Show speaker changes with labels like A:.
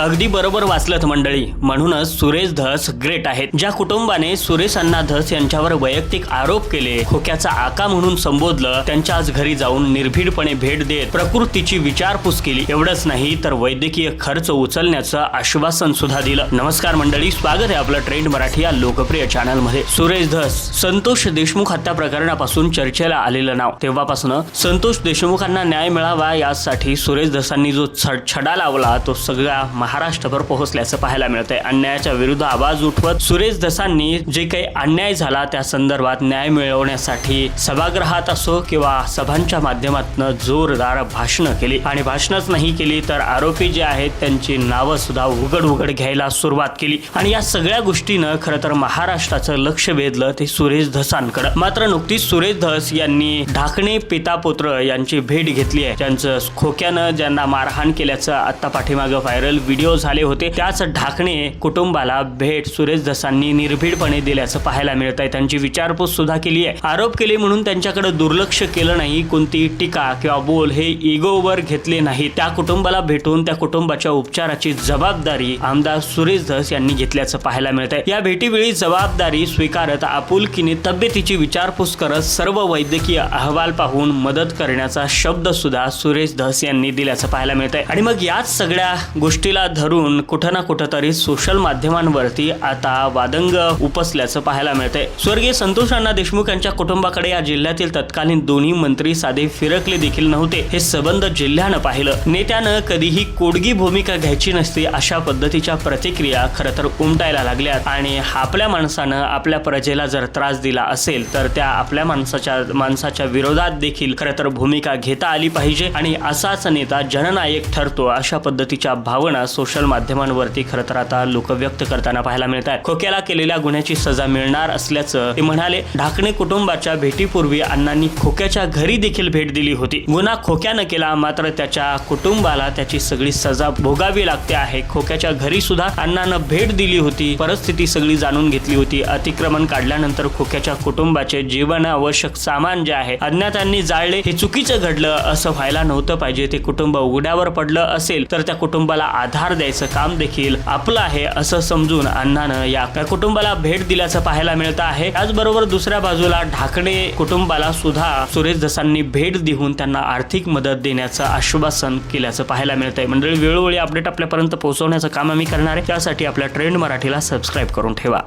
A: अगदी बरोबर वाचलत मंडळी. म्हणूनच सुरेश धस ग्रेट आहेत. ज्या कुटुंबाने सुरेश अण्णा धस यांच्यावर वैयक्तिक आरोप केले खोक्याचा आका म्हणून संबोधलं त्यांच्या आज घरी जाऊन निर्भीडपणे भेट देत प्रकृतीची विचारपूस केली. एवढंच नाही तर वैद्यकीय खर्च उचलण्याचं आश्वासन सुद्धा दिलं. नमस्कार मंडळी स्वागत आहे आपलं ट्रेंड मराठी या लोकप्रिय चॅनलमध्ये सुरेश धस संतोष देशमुख हत्या प्रकरणापासून चर्चेला आलेलं नाव. तेव्हापासून संतोष देशमुखांना न्याय मिळावा यासाठी सुरेश धसांनी जो छडा लावला तो सगळ्या महाराष्ट्रभर पोहोचल्याचं पाहायला मिळतंय. अन्यायाच्या विरुद्ध आवाज उठवत सुरेश धसांनी जे काही अन्याय झाला त्या संदर्भात न्याय मिळवण्यासाठी सभागृहात असो किंवा सभांच्या माध्यमातून जोरदार भाषणं केली. आणि भाषणच नाही केली तर आरोपी जे आहेत त्यांची नावं सुद्धा उघड उघड घ्यायला सुरुवात केली. आणि या सगळ्या गोष्टीनं खरं तर महाराष्ट्राचं लक्ष वेधलं ते सुरेश धसांकडे मात्र नुकतीच सुरेश धस यांनी ढाकणे पिता पुत्र यांची भेट घेतली आहे. त्यांचं खोक्यानं ज्यांना मारहाण केल्याचं आता पाठीमागं व्हायरल व्हिडिओ झाले होते. त्याच ढाकणे कुटुंबाला भेट सुरेश धसांनी निर्भीडपणे दिल्याचं पाहायला मिळत आहे त्यांची विचारपूस सुद्धा केली आहे. आरोप केले म्हणून त्यांच्याकडे दुर्लक्ष केलं नाही. कोणती टीका किंवा बोल हे इगोवर घेतले नाही. त्या कुटुंबाला भेटून त्या कुटुंबाच्या उपचाराची जबाबदारी आमदार सुरेश धस यांनी घेतल्याचं पाहायला मिळत आहे या भेटीवेळी जबाबदारी स्वीकारत आपुलकीने तब्येतीची विचारपूस करत सर्व वैद्यकीय अहवाल पाहून मदत करण्याचा शब्द सुद्धा सुरेश धस यांनी दिल्याचं पाहायला मिळत आहे आणि मग याच सगळ्या गोष्टीला धरून कुठं ना कुठंतरी सोशल माध्यमांवरती आता वादंग उपसल्याचं पाहायला मिळतंय. स्वर्गीय संतोष अण्णा देशमुख यांच्या कुटुंबाकडे या जिल्ह्यातील तत्कालीन दोन्ही मंत्री साधे फिरकले देखील नव्हते. हे सबंध जिल्ह्यानं पाहिलं. नेत्यानं कधीही कोडगी भूमिका घ्यायची नसते अशा पद्धतीच्या प्रतिक्रिया खरं तर उमटायला लागल्यात आणि आपल्या माणसानं आपल्या प्रजेला जर त्रास दिला असेल तर त्या आपल्या माणसाच्या माणसाच्या विरोधात देखील खरं तर भूमिका घेता आली पाहिजे. आणि असाच नेता जननायक ठरतो अशा पद्धतीच्या भावना सोशल माध्यमांवरती खरं तर आता लोक व्यक्त करताना पाहायला मिळत आहेत खोक्याला केलेल्या गुन्ह्याची सजा मिळणार असल्याचं ते म्हणाले. ढाकणे कुटुंबाच्या भेटीपूर्वी अण्णांनी खोक्याच्या घरी देखील भेट दिली होती. गुन्हा खोक्यानं केला मात्र त्याच्या कुटुंबाला त्याची सगळी सजा भोगावी लागते आहे. खोक्याच्या घरी सुद्धा अण्णानं भेट दिली होती. परिस्थिती सगळी जाणून घेतली होती. अतिक्रमण काढल्यानंतर खोक्याच्या कुटुंबाचे जीवन आवश्यक सामान जे आहे अज्ञातांनी जाळले. हे चुकीचं घडलं असं व्हायला नव्हतं पाहिजे. ते कुटुंब उघड्यावर पडलं असेल तर त्या कुटुंबाला आधार द्यायचं काम देखील आपलं आहे असं समजून अण्णानं या कुटुंबाला भेट दिल्याचं पाहायला मिळतं आहे. त्याचबरोबर दुसऱ्या बाजूला ढाकणे कुटुंबाला सुद्धा सुरेश दसांनी भेट देऊन त्यांना आर्थिक मदत देण्याचं आश्वासन केल्याचं पाहायला मिळतंय. मंडळी वेळोवेळी अपडेट आपल्यापर्यंत पोहोचवण्याचं काम आम्ही करणार आहे. त्यासाठी आपल्या ट्रेंड मराठीला सबस्क्राईब करून ठेवा.